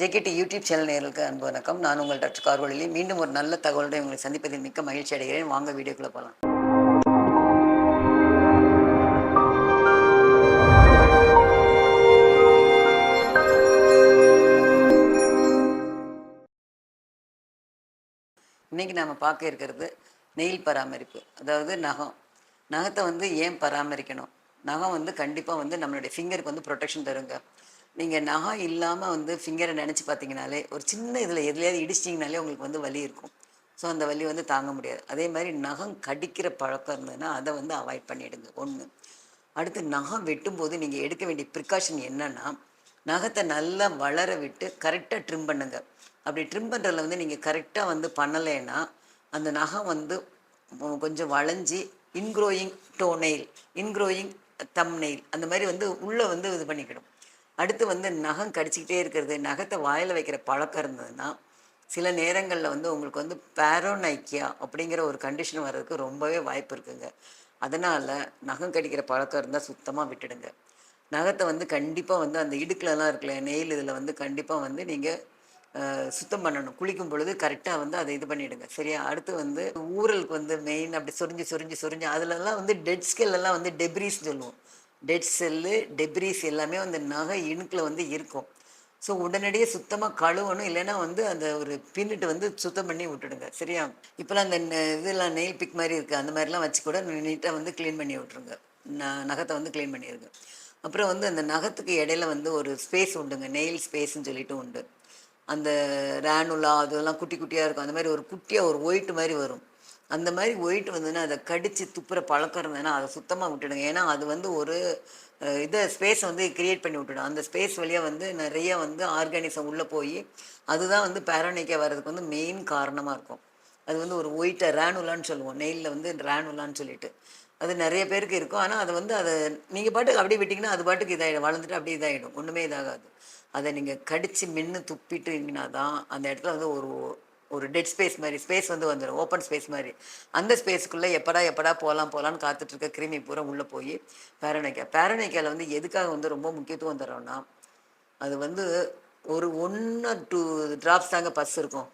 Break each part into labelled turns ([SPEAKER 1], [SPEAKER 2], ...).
[SPEAKER 1] JKD YouTube channel நேர்களுக்கு அன்பு வணக்கம். நான் உங்கள் டாக்டர் கார்வழிலி மீண்டும் ஒரு நல்ல தகவலுடன் உங்களை சந்திப்பதில் மிக்க மகிழ்ச்சி அடைகிறேன். வாங்க வீடியோக்குள்ளே போகலாம் இன்னைக்கு நாம பார்க்க இருக்கிறது நெயில் பராமரிப்பு அதாவது நகம். நகத்தை வந்து ஏன் பராமரிக்கணும்? நகம் வந்து கண்டிப்பாக வந்து நம்மளுடைய ஃபிங்கருக்கு வந்து ப்ரொடெக்ஷன் தருங்க. நீங்கள் நகம் இல்லாமல் வந்து ஃபிங்கரை நினச்சி பார்த்தீங்கனாலே ஒரு சின்ன இதில் எதுலையாவது இடிச்சிட்டிங்கனாலே உங்களுக்கு வந்து வலி இருக்கும். ஸோ அந்த வலி வந்து தாங்க முடியாது. அதே மாதிரி நகம் கடிக்கிற பழக்கம் இருந்ததுன்னா அதை வந்து அவாய்ட் பண்ணிடுங்க. ஒன்று அடுத்து நகம் வெட்டும்போது நீங்கள் எடுக்க வேண்டிய ப்ரிகாஷன் என்னென்னா நகத்தை நல்லா வளர விட்டு கரெக்டாக ட்ரிம் பண்ணுங்க. அப்படி ட்ரிம் பண்ணுறதுல வந்து நீங்கள் கரெக்டாக வந்து பண்ணலைன்னா அந்த நகம் வந்து கொஞ்சம் வளைஞ்சி ingrowing toe nail ingrowing thumb nail அந்த மாதிரி வந்து உள்ளே வந்து இது பண்ணிக்கிடும். அடுத்து வந்து நகம் கடிச்சிக்கிட்டே இருக்கிறது நகத்தை வாயில் வைக்கிற பழக்கம் இருந்ததுன்னா சில நேரங்களில் வந்து உங்களுக்கு வந்து பேரோனைக்கியா அப்படிங்கிற ஒரு கண்டிஷன் வர்றதுக்கு ரொம்பவே வாய்ப்பு இருக்குங்க. அதனால் நகம் கடிக்கிற பழக்கம் இருந்தால் சுத்தமாக விட்டுடுங்க. நகத்தை வந்து கண்டிப்பாக வந்து அந்த இடுக்கிலலாம் இருக்குல்ல நெயில் இதில் வந்து கண்டிப்பாக வந்து நீங்கள் சுத்தம் பண்ணணும். குளிக்கும் பொழுது கரெக்டாக வந்து அதை இது பண்ணிவிடுங்க சரியா? அடுத்து வந்து ஊரலுக்கு வந்து மெயின் அப்படி சொரிஞ்சு சொரிஞ்சு சொரிஞ்சு அதுலலாம் வந்து டெட் ஸ்கெல்லாம் வந்து டெப்ரீஸ் சொல்லுவோம். டெட் செல்லு டெப்ரிஸ் எல்லாமே வந்து நகை இணுக்கில் வந்து இருக்கும். ஸோ உடனடியே சுத்தமாக கழுவணும் இல்லைன்னா வந்து அந்த ஒரு பின்னிட்டு வந்து சுத்தம் பண்ணி விட்டுடுங்க. சரியா? இப்போலாம் அந்த நெ- இதெல்லாம் நெயில் பிக் மாதிரி இருக்குது அந்த மாதிரிலாம் வச்சு கூட நீட்டாக வந்து க்ளீன் பண்ணி விட்ருங்க ந- நகத்தை வந்து க்ளீன் பண்ணிடுங்க. அப்புறம் வந்து அந்த நகத்துக்கு இடையில வந்து ஒரு ஸ்பேஸ் உண்டுங்க. நெயில் ஸ்பேஸ்ன்னு சொல்லிட்டு உண்டு. அந்த ரேனுலா அதெல்லாம் குட்டி குட்டியாக இருக்கும். அந்த மாதிரி ஒரு குட்டியாக ஒரு ஒயிட் மாதிரி வரும். அந்த மாதிரி ஒயிட் வந்ததுன்னா அதை கடித்து துப்புற பழக்கம் இருந்ததுன்னா அதை சுத்தமாக விட்டுடுங்க. ஏன்னா அது வந்து ஒரு இதை ஸ்பேஸ் வந்து கிரியேட் பண்ணி விட்டுடும். அந்த ஸ்பேஸ் வழியாக வந்து நிறைய வந்து ஆர்கானிசம் உள்ளே போய் அதுதான் வந்து பேரனைக்கா வர்றதுக்கு வந்து மெயின் காரணமாக இருக்கும். அது வந்து ஒரு ஒயிட்டை ரேனுலான்னு சொல்லுவோம். நெயிலில் வந்து ரேனுலான்னு சொல்லிட்டு. அது நிறைய பேருக்கு இருக்கும். ஆனால் அது வந்து அதை நீங்கள் பாட்டுக்கு அப்படியே விட்டிங்கன்னா அது பாட்டுக்கு இதாகிடும் வளர்ந்துட்டு அப்படியே இதாகிடும் ஒன்றுமே இதாகாது. அதை நீங்கள் கடித்து மென்று துப்பிட்டுங்கன்னா தான் அந்த இடத்துல வந்து ஒரு ஒரு டெட் ஸ்பேஸ் மாதிரி ஸ்பேஸ் வந்து வந்துடும் ஓப்பன் ஸ்பேஸ் மாதிரி. அந்த ஸ்பேஸ்க்குள்ளே எப்படா எப்படா போகலாம் போகலான்னு காத்துட்ருக்க கிருமி பூரா உள்ளே போய் பேரனைக்கா பேரனைக்கால வந்து எதுக்காக வந்து ரொம்ப முக்கியத்துவம் தரோம்னா அது வந்து ஒரு ஒன்று டூ ட்ராப்ஸ் தாங்க பஸ் இருக்கும்.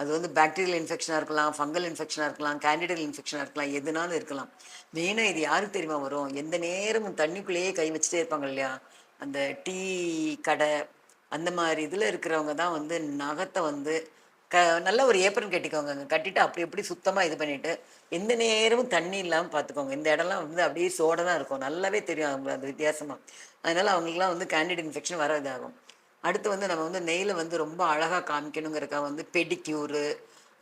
[SPEAKER 1] அது வந்து பாக்டீரியல் இன்ஃபெக்ஷனாக இருக்கலாம் ஃபங்கல் இன்ஃபெக்ஷனாக இருக்கலாம் கேண்டிடல் இன்ஃபெக்ஷனாக இருக்கலாம் எதுனாலும் இருக்கலாம். மெயினாக இது யாருக்கு தெரியுமா வரும்? எந்த நேரமும் தண்ணிக்குள்ளேயே கை வச்சுட்டே இருப்பாங்க இல்லையா? அந்த டீ கடை அந்த மாதிரி இதில் இருக்கிறவங்க தான் வந்து நகத்தை வந்து க நல்ல ஒரு ஏப்ரன் கட்டிக்கோங்க. கட்டிட்டு அப்படி எப்படி சுத்தமாக இது பண்ணிட்டு எந்த நேரமும் தண்ணி இல்லாமல் பார்த்துக்கோங்க இந்த இடம்லாம் வந்து அப்படியே சோட தான் இருக்கும். நல்லாவே தெரியும் அவங்களுக்கு அது வித்தியாசமாக அதனால அவங்களுக்குலாம் வந்து கேண்டிட் இன்ஃபெக்ஷன் வர இதாகும். அடுத்து வந்து நம்ம வந்து நெய்யில் வந்து ரொம்ப அழகாக காமிக்கணுங்கிறக்காக வந்து பெடிக்யூரு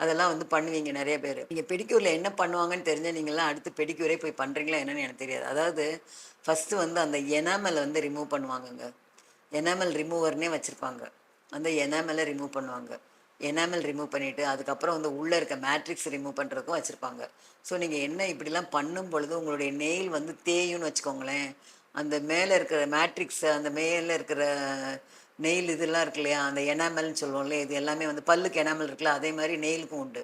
[SPEAKER 1] அதெல்லாம் வந்து பண்ணுவீங்க நிறைய பேர். நீங்கள் பெடிக்யூரில் என்ன பண்ணுவாங்கன்னு தெரிஞ்சால் நீங்கள்லாம் அடுத்து பெடிக்யூரே போய் பண்ணுறீங்களா என்னன்னு எனக்கு தெரியாது. அதாவது ஃபஸ்ட்டு வந்து அந்த எனாமல் வந்து ரிமூவ் பண்ணுவாங்கங்க. எனாமல் ரிமூவர்னே வச்சுருப்பாங்க. அந்த எனாமலை ரிமூவ் பண்ணுவாங்க. எனாமல் ரிமூவ் பண்ணிவிட்டு அதுக்கப்புறம் வந்து உள்ளே இருக்க மேட்ரிக்ஸ் ரிமூவ் பண்ணுறதுக்கும் வச்சுருப்பாங்க. ஸோ நீங்கள் என்ன இப்படிலாம் பண்ணும் பொழுது உங்களுடைய நெயில் வந்து தேயும்னு வச்சுக்கோங்களேன். அந்த மேலே இருக்கிற மேட்ரிக்ஸ் அந்த மேலே இருக்கிற நெயில் இதெல்லாம் இருக்கு இல்லையா? அந்த எனாமல்னு சொல்லுவோம்ல இது எல்லாமே வந்து பல்லுக்கு எனாமல் இருக்குல்ல அதே மாதிரி நெயிலுக்கும் உண்டு.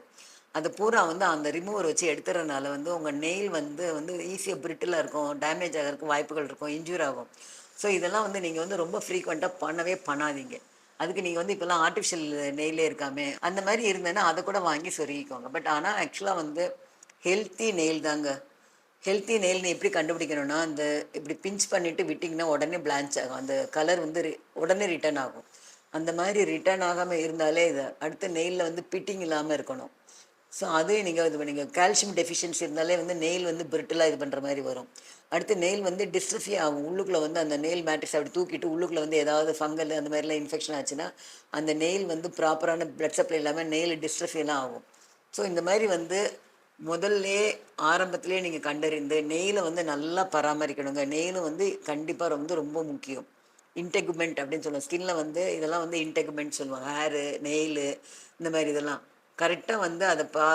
[SPEAKER 1] அது பூரா வந்து அந்த ரிமூவர் வச்சு எடுத்துறதுனால வந்து உங்கள் நெயில் வந்து வந்து ஈஸியாக பிரிட்டிலாக இருக்கும் டேமேஜ் ஆகிறதுக்கு வாய்ப்புகள் இருக்கும் இன்ஜூர் ஆகும். ஸோ இதெல்லாம் வந்து நீங்கள் வந்து ரொம்ப ஃப்ரீக்வெண்ட்டாக பண்ணவே பண்ணாதீங்க. அதுக்கு நீங்கள் வந்து இப்போல்லாம் ஆர்டிஃபிஷியல் நெயிலே இருக்காமே அந்த மாதிரி இருந்தேன்னா அதை கூட வாங்கி சொருகிக்கோங்க. பட் ஆனால் ஆக்சுவலாக வந்து ஹெல்த்தி நெயில் தாங்க. ஹெல்த்தி நெயில்னு எப்படி கண்டுபிடிக்கணும்னா அந்த இப்படி பிஞ்ச் பண்ணிவிட்டு விட்டிங்கன்னா உடனே பிளான்ச் ஆகும். அந்த கலர் வந்து ரி- உடனே ரிட்டர்ன் ஆகும். அந்த மாதிரி ரிட்டர்ன் ஆகாமல் இருந்தாலே இது அடுத்த நெயிலில் வந்து பிட்டிங் இல்லாமல் இருக்கணும். ஸோ அது நீங்கள் இது நீங்கள் கால்சியம் டெஃபிஷியன்சி இருந்தாலே வந்து நெயில் வந்து பிரிட்டிலாக இது பண்ணுற மாதிரி வரும். அடுத்து நெயில் வந்து டிஸ்ட்ரஃபி ஆகும். உள்ளுக்குள்ளே வந்து அந்த நெயில் மேட்ரிக்ஸ் அப்படி தூக்கிட்டு உள்ளுக்குள்ளே வந்து ஏதாவது ஃபங்கல் அந்த மாதிரிலாம் இன்ஃபெக்ஷன் ஆச்சுன்னா அந்த நெயில் வந்து ப்ராப்பரான பிளட் சப்ளை இல்லாமல் நெயில் டிஸ்ட்ரஃபியெல்லாம் ஆகும். ஸோ இந்த மாதிரி வந்து முதல்லே ஆரம்பத்திலே நீங்கள் கண்டறிந்து நெயிலை வந்து நல்லா பராமரிக்கணுங்க. நெயிலும் வந்து கண்டிப்பாக வந்து ரொம்ப முக்கியம். இன்டெகுமெண்ட் அப்படின்னு சொல்லுவோம் ஸ்கின்ல வந்து இதெல்லாம் வந்து இன்டெகுமெண்ட் சொல்லுவாங்க. ஹேரு நெயிலு இந்த மாதிரி இதெல்லாம். கரெக்டாக வந்து அதை பா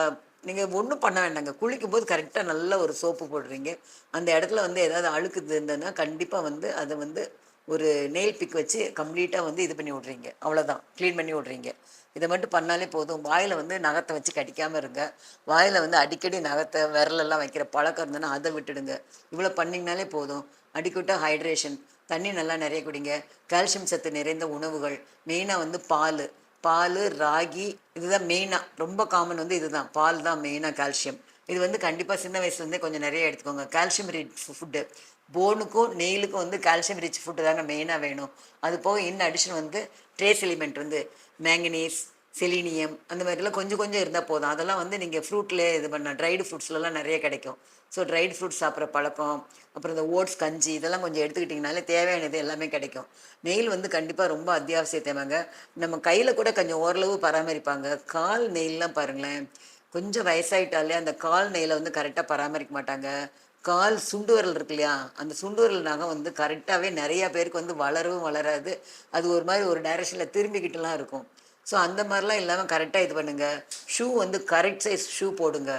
[SPEAKER 1] நீங்கள் ஒன்றும் பண்ண வேண்டாங்க. குளிக்கும் போது கரெக்டாக நல்ல ஒரு சோப்பு போடுறீங்க. அந்த இடத்துல வந்து ஏதாவது அழுக்கு இருந்ததுன்னா கண்டிப்பாக வந்து அதை வந்து ஒரு நெயில் பிக் வச்சு கம்ப்ளீட்டாக வந்து இது பண்ணி விட்றீங்க. அவ்வளோதான் க்ளீன் பண்ணி விட்றீங்க. இதை மட்டும் பண்ணாலே போதும். வாயில் வந்து நகத்தை வச்சு கடிக்காமல் இருங்க. வாயில் வந்து அடிக்கடி நகத்தை விரலெல்லாம் வைக்கிற பழக்கம் இருந்ததுன்னா அதை விட்டுடுங்க. இவ்வளோ பண்ணிங்கனாலே போதும். அடிக்கடி ஹைட்ரேஷன் தண்ணி நல்லா நிறைய குடிங்க. கால்சியம் சத்து நிறைந்த உணவுகள். மெயினாக வந்து பால். பால் ராகி இதுதான் மெயினாக ரொம்ப காமன் வந்து இதுதான். பால் தான் மெயினாக கால்சியம் இது வந்து கண்டிப்பாக சின்ன வயசுலேருந்தே கொஞ்சம் நிறைய எடுத்துக்கோங்க. கால்சியம் ரிச் ஃபுட்டு போனுக்கும் நெயிலுக்கும் வந்து கால்சியம் ரிச் ஃபுட்டு தாங்க மெயினாக வேணும். அது போக இன்னும் அடிஷன் வந்து ட்ரேஸ் எலிமெண்ட் வந்து மேங்கனீஸ் செலினியம் அந்த மாதிரிலாம் கொஞ்சம் கொஞ்சம் இருந்தால் போதும். அதெல்லாம் வந்து நீங்கள் ஃப்ரூட்லேயே இது பண்ண ட்ரைடு ஃப்ரூட்ஸ்லலாம் நிறைய கிடைக்கும். ஸோ ட்ரைடு ஃப்ரூட்ஸ் சாப்பிட்ற பழக்கம் அப்புறம் இந்த ஓட்ஸ் கஞ்சி இதெல்லாம் கொஞ்சம் எடுத்துக்கிட்டிங்கனாலே தேவையானது எல்லாமே கிடைக்கும். நெயில் வந்து கண்டிப்பாக ரொம்ப அத்தியாவசிய தேவைங்க. நம்ம கையில் கூட கொஞ்சம் ஓரளவு பராமரிப்பாங்க. கால் நெயில்லாம் பாருங்களேன். கொஞ்சம் வயசாயிட்டாலே அந்த கால் நெயிலை வந்து கரெக்டாக பராமரிக்க மாட்டாங்க. கால் சுண்டு விரல் இருக்கு இல்லையா? அந்த சுண்டு விரல் வந்து கரெக்டாகவே நிறையா பேருக்கு வந்து வளரவும் வளராது. அது ஒரு மாதிரி ஒரு டைரக்ஷனில் திரும்பிக்கிட்டுலாம் இருக்கும். ஸோ அந்த மாதிரிலாம் இல்லாமல் கரெக்டாக இது பண்ணுங்கள் ஷூ வந்து கரெக்ட் சைஸ் ஷூ போடுங்க.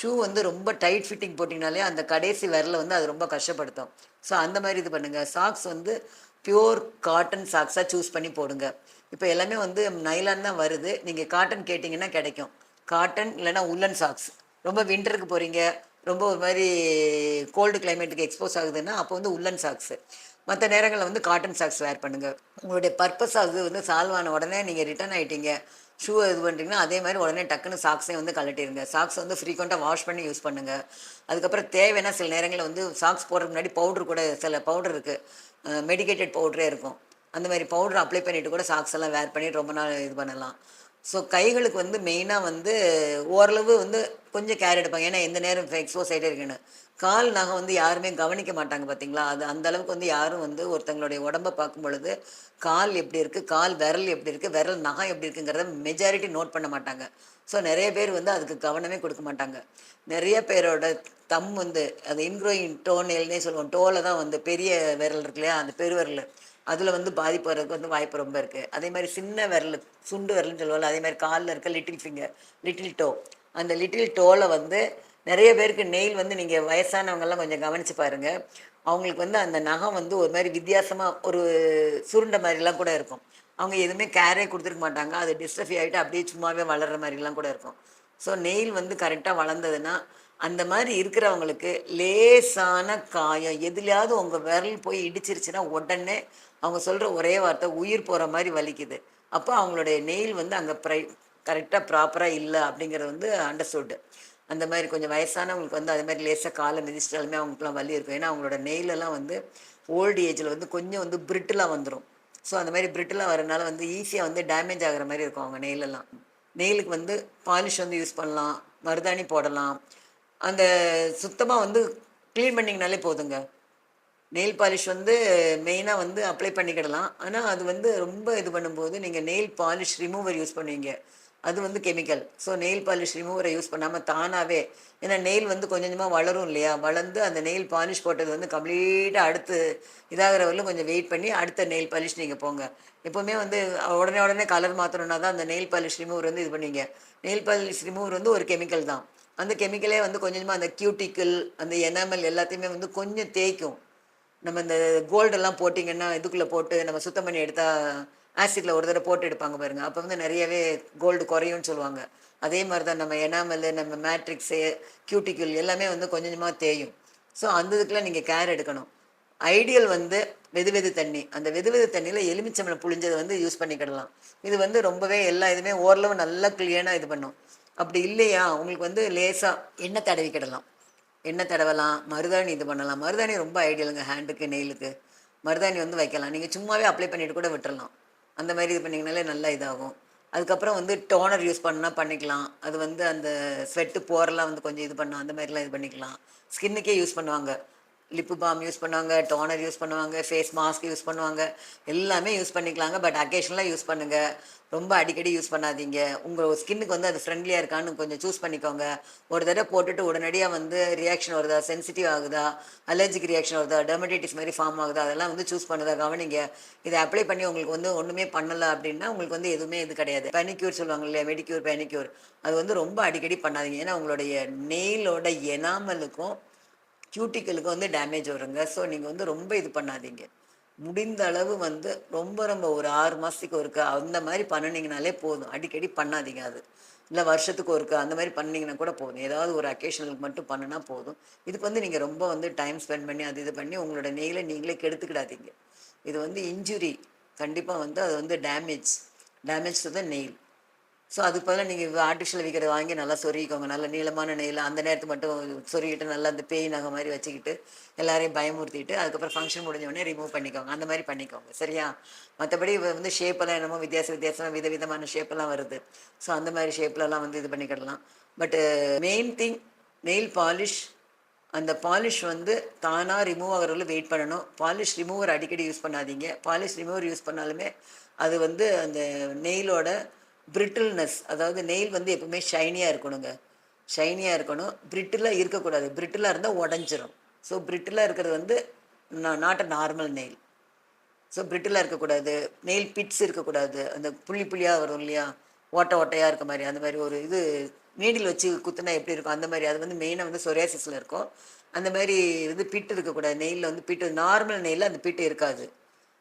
[SPEAKER 1] ஷூ வந்து ரொம்ப டைட் ஃபிட்டிங் போட்டிங்கனாலே அந்த கடைசி விரலை வந்து அது ரொம்ப கஷ்டப்படுத்தும். ஸோ அந்த மாதிரி இது பண்ணுங்கள் சாக்ஸ் வந்து பியூர் காட்டன் சாக்ஸாக சூஸ் பண்ணி போடுங்க. இப்போ எல்லாமே வந்து நைலான் தான் வருது. நீங்கள் காட்டன் கேட்டிங்கன்னா கிடைக்கும். காட்டன் இல்லைன்னா உல்லன் சாக்ஸ் ரொம்ப வின்டருக்கு போகிறீங்க ரொம்ப ஒரு மாதிரி கோல்டு கிளைமேட்டுக்கு எக்ஸ்போஸ் ஆகுதுன்னா அப்போ வந்து உல்லன் சாக்ஸு மற்ற நேரங்களில் வந்து காட்டன் சாக்ஸ் வேர் பண்ணுங்கள் உங்களுடைய பர்பஸ் அது வந்து சால்வ் ஆன உடனே நீங்கள் ரிட்டர்ன் ஆகிட்டீங்க ஷூ இது பண்ணுறீங்கன்னா அதே மாதிரி உடனே டக்குன்னு சாக்ஸையும் வந்து கழட்டிடுங்க சாக்ஸ் வந்து ஃப்ரீக்வெண்ட்டாக வாஷ் பண்ணி யூஸ் பண்ணுங்கள் அதுக்கப்புறம் தேவைன்னா சில நேரங்களில் வந்து சாக்ஸ் போடுறதுக்கு முன்னாடி பவுட்ரு கூட சில பவுடர் இருக்குது மெடிக்கேட்டட் பவுடரே இருக்கும். அந்த மாதிரி பவுடர் அப்ளை பண்ணிவிட்டு கூட சாக்ஸ் எல்லாம் வேர் பண்ணி ரொம்ப நாள் இது பண்ணலாம். ஸோ கைகளுக்கு வந்து மெயினாக வந்து ஓரளவு வந்து கொஞ்சம் கேர் எடுப்பாங்க. ஏன்னா எந்த நேரம் எக்ஸ்போஸ் ஆகிட்டே இருக்குன்னு. கால் நகம் வந்து யாருமே கவனிக்க மாட்டாங்க பார்த்தீங்களா அது அந்த அளவுக்கு வந்து யாரும் வந்து ஒருத்தங்களுடைய உடம்பை பார்க்கும் பொழுது கால் எப்படி இருக்குது கால் விரல் எப்படி இருக்குது விரல் நகம் எப்படி இருக்குங்கிறத மெஜாரிட்டி நோட் பண்ண மாட்டாங்க. ஸோ நிறைய பேர் வந்து அதுக்கு கவனமே கொடுக்க மாட்டாங்க. நிறைய பேரோட தம் வந்து அது இன்க்ரோயிங் டோனேல்னே சொல்லுவோம். டோலை தான் வந்து பெரிய விரல் இருக்கு இல்லையா? அந்த பெருவிரல். அதில் வந்து பாதிப்பு வர்றதுக்கு வந்து வாய்ப்பு ரொம்ப இருக்குது அதே மாதிரி சின்ன விரல் சுண்டு விரல்னு சொல்லுவாங்க அதே மாதிரி காலில் இருக்க லிட்டில் ஃபிங்கர் லிட்டில் டோ அந்த லிட்டில் டோவில் வந்து நிறைய பேருக்கு நெயில் வந்து நீங்கள் வயசானவங்கெல்லாம் கொஞ்சம் கவனித்து பாருங்கள் அவங்களுக்கு வந்து அந்த நகம் வந்து ஒரு மாதிரி வித்தியாசமாக ஒரு சுருண்ட மாதிரிலாம் கூட இருக்கும். அவங்க எதுவுமே கேரே கொடுத்துருக்க மாட்டாங்க. அது டிஸ்டர்ஃபி ஆகிட்டு அப்படியே சும்மாவே வளர்கிற மாதிரிலாம் கூட இருக்கும். ஸோ நெயில் வந்து கரெக்டாக வளர்ந்ததுன்னா அந்த மாதிரி இருக்கிறவங்களுக்கு லேசான காயம். எதுலையாவது உங்கள் விரல் போய் இடிச்சிருச்சுன்னா உடனே அவங்க சொல்கிற ஒரே வார்த்தை உயிர் போகிற மாதிரி வலிக்குது. அப்போ அவங்களுடைய நெயில் வந்து அங்கே ப்ரை கரெக்டாக ப்ராப்பராக இல்லை அப்படிங்கிறது வந்து அண்டர்ஸ்டுட்டு அந்த மாதிரி கொஞ்சம் வயசானவங்களுக்கு வந்து அது மாதிரி லேசாக காலை மிதிச்சிட்டாலுமே அவங்களுக்குலாம் வலி இருக்கும். ஏன்னா அவங்களோட நெயிலெல்லாம் வந்து ஓல்டு ஏஜில் வந்து கொஞ்சம் வந்து பிரிட்டிலாக வந்துடும் ஸோ அந்த மாதிரி பிரிட்டிலாக வரனால வந்து ஈஸியாக வந்து டேமேஜ் ஆகிற மாதிரி இருக்கும் அவங்க நெயிலெல்லாம். நெயிலுக்கு வந்து பாலிஷ் வந்து யூஸ் பண்ணலாம் மருதாணி போடலாம். அந்த சுத்தமாக வந்து க்ளீன் பண்ணிங்கனாலே போதுங்க. நெயில் பாலிஷ் வந்து மெயினாக வந்து அப்ளை பண்ணிக்கிடலாம். ஆனால் அது வந்து ரொம்ப இது பண்ணும்போது நீங்கள் நெயில் பாலிஷ் ரிமூவர் யூஸ் பண்ணுவீங்க. அது வந்து கெமிக்கல் ஸோ நெயில் பாலிஷ் ரிமூவரை யூஸ் பண்ணாமல் தானாகவே ஏன்னா நெயில் வந்து கொஞ்சம் கொஞ்சமாக வளரும் இல்லையா? வளர்ந்து அந்த நெயில் பாலிஷ் போட்டது வந்து கம்ப்ளீட்டாக அடுத்து இதாகிற கொஞ்சம் வெயிட் பண்ணி அடுத்த நெயில் பாலிஷ் நீங்கள் போங்க. எப்போவுமே வந்து உடனே உடனே கலர் மாற்றணுன்னா தான் அந்த நெயில் பாலிஷ் ரிமூவர் வந்து இது பண்ணுவீங்க. நெயில் பாலிஷ் ரிமூவர் வந்து ஒரு கெமிக்கல் தான். அந்த கெமிக்கலே வந்து கொஞ்சமாக அந்த கியூட்டிக்கல் அந்த எனாமல் எல்லாத்தையுமே வந்து கொஞ்சம் தேய்க்கும். நம்ம இந்த கோல்டெல்லாம் போட்டிங்கன்னா இதுக்குள்ளே போட்டு நம்ம சுத்தம் பண்ணி எடுத்தால் ஆசிட்டில் ஒரு தடவை போட்டு எடுப்பாங்க பாருங்க. அப்போ வந்து நிறையவே கோல்டு குறையும்னு சொல்லுவாங்க. அதே மாதிரி தான் நம்ம எனாமல் நம்ம மேட்ரிக்ஸு கியூட்டிக்கல் எல்லாமே வந்து கொஞ்சம் கொஞ்சமாக தேயும். ஸோ அந்த இதுக்கெலாம் நீங்கள் கேர் எடுக்கணும். ஐடியல் வந்து வெது வெது தண்ணி. அந்த வெது வெது தண்ணியில் எலுமிச்சம்பளம் புளிஞ்சதை வந்து யூஸ் பண்ணிக்கிடலாம். இது வந்து ரொம்பவே எல்லா இதுவுமே ஓரளவு நல்லா கிளியராக இது பண்ணும். அப்படி இல்லையா? உங்களுக்கு வந்து லேசாக எண்ணெய் தடவிக்கிடலாம் எண்ணெய் தடவலாம் மருதாணி இது பண்ணலாம். மருதாணி ரொம்ப ஐடியலுங்க ஹேண்டுக்கு நெயிலுக்கு மருதாணி வந்து வைக்கலாம். நீங்கள் சும்மாவே அப்ளை பண்ணிட்டு கூட விட்டுறலாம். அந்த மாதிரி இது பண்ணிங்கனாலே நல்லா இதாகும். அதுக்கப்புறம் வந்து டோனர் யூஸ் பண்ணால் பண்ணிக்கலாம். அது வந்து அந்த ஸ்வெட்டு போரெல்லாம் வந்து கொஞ்சம் இது பண்ணும் அந்த மாதிரிலாம் இது பண்ணிக்கலாம். ஸ்கின்னுக்கே யூஸ் பண்ணுவாங்க. லிப்பு பாம் யூஸ் பண்ணுவாங்க டோனர் யூஸ் பண்ணுவாங்க ஃபேஸ் மாஸ்க் யூஸ் பண்ணுவாங்க. எல்லாமே யூஸ் பண்ணிக்கலாங்க பட் அக்கேஷனலாக யூஸ் பண்ணுங்கள் ரொம்ப அடிக்கடி யூஸ் பண்ணாதீங்க. உங்கள் ஸ்கின்னுக்கு வந்து அது ஃப்ரெண்ட்லியாக இருக்கான்னு கொஞ்சம் சூஸ் பண்ணிக்கோங்க. ஒரு தடவை போட்டுட்டு உடனடியாக வந்து ரியாக்ஷன் வருதா சென்சிட்டிவ் ஆகுதா அலர்ஜிக் ரியாக்ஷன் வருதா டெர்மடைட்டிஸ் மாதிரி ஃபார்ம் ஆகுதா அதெல்லாம் வந்து சூஸ் பண்ணுதா கவனிங்க. இதை அப்ளை பண்ணி உங்களுக்கு வந்து ஒன்றுமே பண்ணலை அப்படின்னா உங்களுக்கு வந்து எதுவுமே இது கிடையாது. பெனிக்யூர் சொல்லுவாங்க இல்லையா மெடிக்யூர் பெனிக்யூர் அது வந்து ரொம்ப அடிக்கடி பண்ணாதீங்க. ஏன்னா உங்களுடைய நெயிலோட எனாமலுக்கும் கியூட்டிக்கலுக்கு வந்து டேமேஜ் வருங்க. ஸோ நீங்கள் வந்து ரொம்ப இது பண்ணாதீங்க. முடிந்த அளவு வந்து ரொம்ப ரொம்ப ஒரு ஆறு மாதத்துக்கு ஒருக்கா அந்த மாதிரி பண்ணினீங்கனாலே போதும். அடிக்கடி பண்ணாதீங்க அது. இல்லை வருஷத்துக்கு ஒருக்கா அந்த மாதிரி பண்ணீங்கன்னா கூட போதும். ஏதாவது ஒரு அக்கேஷனுக்கு மட்டும் பண்ணினா போதும். இதுக்கு வந்து நீங்கள் ரொம்ப வந்து டைம் ஸ்பெண்ட் பண்ணி அது இது பண்ணி உங்களோட நெயிலை நீங்களே கெடுத்துக்கிடாதீங்க. இது வந்து இன்ஜுரி கண்டிப்பாக வந்து அது வந்து damage damage to the nail so அதுக்கு பதிலாக நீங்கள் ஆர்டிஃபிஷியல் விற்கிறத வாங்கி நல்லா சொருகிக்கோங்க. நல்ல நீளமான நெயில் அந்த நேரத்துக்கு மட்டும் சொருகிட்டு நல்லா அந்த பேய் நகை மாதிரி வச்சுக்கிட்டு எல்லாரையும் பயமுறுத்திட்டு அதுக்கப்புறம் ஃபங்க்ஷன் முடிஞ்ச உடனே ரிமூவ் பண்ணிக்கோங்க. அந்த மாதிரி பண்ணிக்கோங்க. சரியா? மற்றபடி வந்து ஷேப்பெல்லாம் என்னமோ வித்தியாச வித்தியாசமாக வித விதமான ஷேப்பெல்லாம் வருது. ஸோ அந்த மாதிரி ஷேப்லலாம் வந்து இது பண்ணிக்கிடலாம் but main thing nail polish அந்த பாலிஷ் வந்து தானாக ரிமூவ் ஆகிறவங்களும் வெயிட் பண்ணணும். பாலிஷ் ரிமூவர் அடிக்கடி யூஸ் பண்ணாதீங்க. பாலிஷ் ரிமூவர் யூஸ் பண்ணாலுமே அது வந்து அந்த நெயிலோட பிரிட்டில்னஸ் அதாவது நெயில் வந்து எப்பவுமே ஷைனியாக இருக்கணுங்க. ஷைனியாக இருக்கணும். பிரிட்டிலாக இருக்கக்கூடாது. பிரிட்டிலாக இருந்தால் உடஞ்சிரும். ஸோ பிரிட்டிலாக இருக்கிறது வந்து not a normal nail so பிரிட்டிலாக இருக்கக்கூடாது. நெயில் பிட்ஸ் இருக்கக்கூடாது. அந்த புள்ளி புள்ளியாக வரும் இல்லையா? ஓட்டை ஓட்டையாக இருக்க மாதிரி. அந்த மாதிரி ஒரு இது நீடில் வச்சு குத்துனா எப்படி இருக்கும்? அந்த மாதிரி. அது வந்து மெயினாக வந்து சொரியாசிஸில் இருக்கும். அந்த மாதிரி வந்து பிட்டு இருக்கக்கூடாது. நெயிலில் வந்து பிட்டு நார்மல் நெயிலில் அந்த பிட்டு இருக்காது.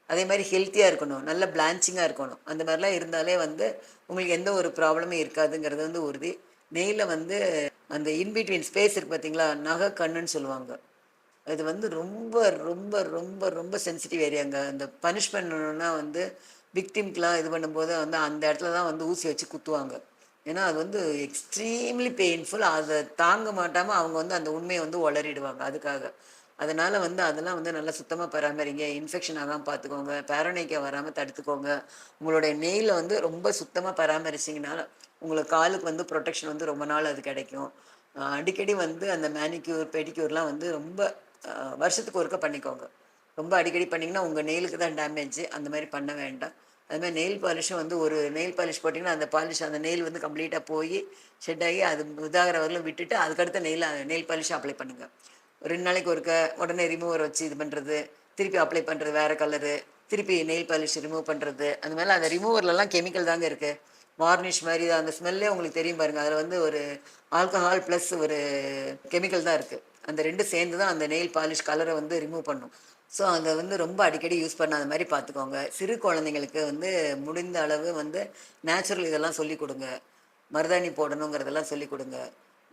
[SPEAKER 1] அதே மாதிரி ஹெல்த்தியாக இருக்கணும் நல்ல பிளான்ச்சிங்காக இருக்கணும். அந்த மாதிரிலாம் இருந்தாலே வந்து உங்களுக்கு எந்த ஒரு ப்ராப்ளமும் இருக்காதுங்கிறது வந்து உறுதி. நெய்யில் வந்து அந்த இன்பிட்வீன் ஸ்பேஸ் இருக்குது பார்த்தீங்களா நகை கண்ணுன்னு சொல்லுவாங்க. அது வந்து ரொம்ப ரொம்ப ரொம்ப ரொம்ப சென்சிட்டிவ் ஏரியாங்க அந்த பனிஷ் பண்ணணும்னா வந்து விக்டிம்க்கெலாம் இது பண்ணும்போது வந்து அந்த இடத்துல தான் வந்து ஊசி வச்சு குத்துவாங்க. ஏன்னா அது வந்து எக்ஸ்ட்ரீம்லி பெயின்ஃபுல் அதை தாங்க மாட்டாமல் அவங்க வந்து அந்த உண்மையை வந்து உளறிடுவாங்க. அதுக்காக. அதனால் வந்து அதெல்லாம் வந்து நல்லா சுத்தமாக பராமரிங்க. இன்ஃபெக்ஷன் ஆகாமல் பார்த்துக்கோங்க பேரனைக்கா வராமல் தடுத்துக்கோங்க. உங்களுடைய நெயில வந்து ரொம்ப சுத்தமாக பராமரிச்சிங்கனால உங்களுக்கு காலுக்கு வந்து ப்ரொடெக்ஷன் வந்து ரொம்ப நாள் அது கிடைக்கும். அடிக்கடி வந்து அந்த மேனிக்யூர் பெடிக்யூர்லாம் வந்து ரொம்ப வருஷத்துக்கு ஒருக்க பண்ணிக்கோங்க. ரொம்ப அடிக்கடி பண்ணிங்கன்னா உங்கள் நெயிலுக்கு தான் டேமேஜ் அந்த மாதிரி பண்ண வேண்டாம். அதுமாதிரி நெயில் பாலிஷும் வந்து ஒரு நெயில் பாலிஷ் போட்டிங்கன்னா அந்த பாலிஷ் அந்த நெயில் வந்து கம்ப்ளீட்டாக போய் ஷெட் ஆகி அது இதாகிற வரலும் விட்டுட்டு அதுக்கடுத்த நெயில் நெயில் பாலிஷ் அப்ளை பண்ணுங்கள் ரெண்டு நாளைக்கு ஒருக்க உடனே ரிமூவர் வச்சு இது பண்ணுறது திருப்பி அப்ளை பண்ணுறது வேறு கலரு திருப்பி நெயில் பாலிஷ் ரிமூவ் பண்ணுறது அந்த மாதிரி அந்த ரிமூவர்லலாம் கெமிக்கல் தாங்க இருக்குது வார்னிஷ் மாதிரி தான். அந்த ஸ்மெல்லே உங்களுக்கு தெரியும் பாருங்கள் அதில் வந்து ஒரு ஆல்கஹால் ப்ளஸ் ஒரு கெமிக்கல் தான் இருக்குது அந்த ரெண்டு சேர்ந்து தான் அந்த நெயில் பாலிஷ் கலரை வந்து ரிமூவ் பண்ணும். ஸோ அதை வந்து ரொம்ப அடிக்கடி யூஸ் பண்ணாத மாதிரி பார்த்துக்கோங்க சிறு குழந்தைங்களுக்கு வந்து முடிந்த அளவு வந்து நேச்சுரல் இதெல்லாம் சொல்லி கொடுங்க. மருதாணி போடணுங்கிறதெல்லாம் சொல்லி கொடுங்க.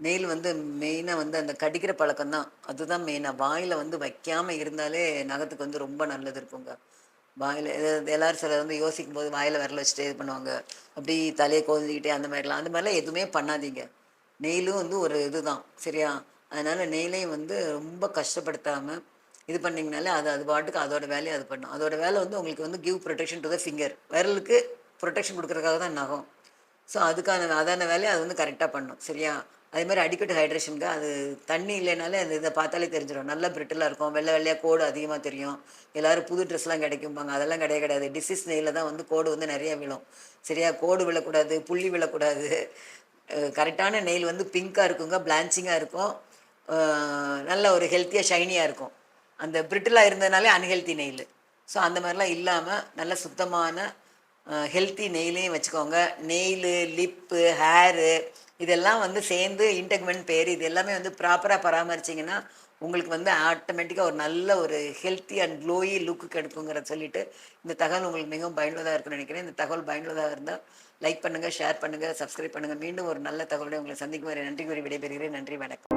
[SPEAKER 1] நெயில் வந்து மெயினாக வந்து அந்த கடிக்கிற பழக்கம் தான் அதுதான் மெயினாக வாயில் வந்து வைக்காமல் இருந்தாலே நகத்துக்கு வந்து ரொம்ப நல்லது இருக்குங்க. வாயில் எல்லோரும் சிலர் வந்து யோசிக்கும் போது வாயில் விரல வச்சுட்டு இது பண்ணுவாங்க. அப்படி தலையை கோதிக்கிட்டே அந்த மாதிரிலாம். அந்த மாதிரிலாம் எதுவுமே பண்ணாதீங்க. நெயிலும் வந்து ஒரு இதுதான். சரியா? அதனால் நெயிலையும் வந்து ரொம்ப கஷ்டப்படுத்தாமல் இது பண்ணிங்கனாலே அது அது பாட்டுக்கு அதோட வேலையை அது பண்ணும். அதோட வேலை வந்து உங்களுக்கு வந்து give protection to the finger விரலுக்கு ப்ரொடெக்ஷன் கொடுக்குறதுக்காக தான் நகம். ஸோ அதுக்கான அதான வேலையை அது வந்து கரெக்டாக பண்ணும். சரியா? அதே மாதிரி அடிக்கடி ஹைட்ரேஷனுக்கு அது தண்ணி இல்லைனாலே அது இதை பார்த்தாலே தெரிஞ்சிடும். நல்ல பிரிட்டிலாக இருக்கும். வெள்ளை வெள்ளையாக கோடு அதிகமாக தெரியும். எல்லோரும் புது ட்ரெஸ்லாம் கிடைக்கும்பாங்க. அதெல்லாம் கிடையாது கிடையாது. டிசீஸ் நெய்யில் தான் வந்து கோடு வந்து நிறைய விழும். சரியா? கோடு விழக்கூடாது புள்ளி விழக்கூடாது. கரெக்டான நெயில் வந்து பிங்காக இருக்குங்க பிளான்ச்சிங்காக இருக்கும். நல்ல ஒரு ஹெல்த்தியாக ஷைனியாக இருக்கும். அந்த பிரிட்டிலாக இருந்ததுனாலே அன்ஹெல்த்தி நெயில் ஸோ அந்த மாதிரிலாம் இல்லாமல் நல்ல சுத்தமான ஹெல்த்தி நெயிலையும் வச்சுக்கோங்க. நெயில் லிப்பு ஹேரு இதெல்லாம் வந்து சேர்ந்து இன்டெக்மெண்ட் பேர் இது எல்லாமே வந்து ப்ராப்பராக பராமரிச்சிங்கன்னா உங்களுக்கு வந்து ஆட்டோமேட்டிக்காக ஒரு நல்ல ஒரு ஹெல்த்தி அண்ட் க்ளோயி லுக்கு கிடைக்குங்கிறத சொல்லிட்டு இந்த தகவல் உங்களுக்கு மிகவும் பயனுள்ளதாக இருக்குன்னு நினைக்கிறேன். இந்த தகவல் பயனுள்ளதாக இருந்தால் லைக் பண்ணுங்கள் ஷேர் பண்ணுங்கள் சப்ஸ்கிரைப் பண்ணுங்கள் மீண்டும் ஒரு நல்ல தகவலை உங்களை சந்திக்கும் வரை நன்றி கூறி விடைபெறுகிறேன். நன்றி வணக்கம்.